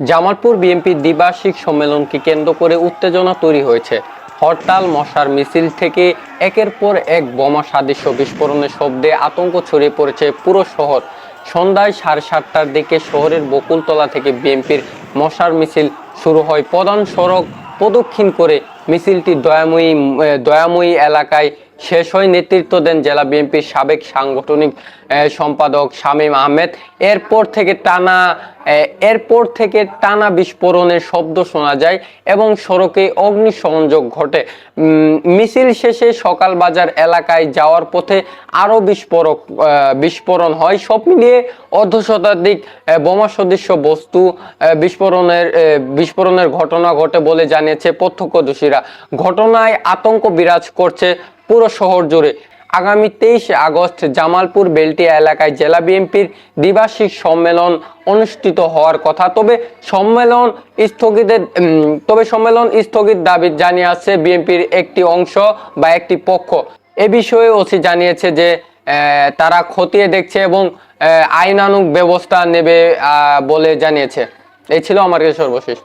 জামালপুর বিএনপির দ্বিবার্ষিক সম্মেলনকে কেন্দ্র করে উত্তেজনা তৈরি হয়েছে। হরতাল, মশার মিছিল থেকে একের পর এক বোমা সাদৃশ্য বিস্ফোরণের শব্দে আতঙ্ক ছড়িয়ে পড়েছে পুরো শহর। সন্ধ্যায় সাড়ে সাতটার দিকে শহরের বকুলতলা থেকে বিএনপির মশার মিছিল শুরু হয়। প্রধান সড়ক প্রদক্ষিণ করে মিছিলটি দয়াময়ী দয়াময়ী এলাকায় শেষ হয় নেতৃত্ব দেন জেলা বিএনপির সাবেক সাংগঠনিক সম্পাদক শামীম আহমেদ। এরপর থেকে টানা এরপর থেকে টানা বিস্ফোরণের শব্দ শোনা যায় এবং সড়কে অগ্নিসংযোগ ঘটে। মিছিল শেষে সকাল বাজার এলাকায় যাওয়ার পথে আরও বিস্ফোরক বিস্ফোরণ হয়। সব মিলিয়ে অর্ধ শতাধিক বোমা সদৃশ্য বস্তু বিস্ফোরণের বিস্ফোরণের ঘটনা ঘটে বলে জানিয়েছে প্রত্যক্ষদর্শীরা। ঘটনায় আতঙ্ক বিরাজ করছে পুরো শহর জুড়ে। আগামী তেইশে আগস্ট জামালপুর বেলটিয়া এলাকায় জেলা বিএনপির দ্বিবার্ষিক সম্মেলন অনুষ্ঠিত হওয়ার কথা। তবে সম্মেলন স্থগিতের তবে সম্মেলন স্থগিত দাবি জানিয়ে আসছে বিএনপির একটি অংশ বা একটি পক্ষ। এ বিষয়ে ওসি জানিয়েছে যে তারা খতিয়ে দেখছে এবং আইনানুগ ব্যবস্থা নেবে বলে জানিয়েছে। এই ছিল আমার কাছে সর্বশেষ।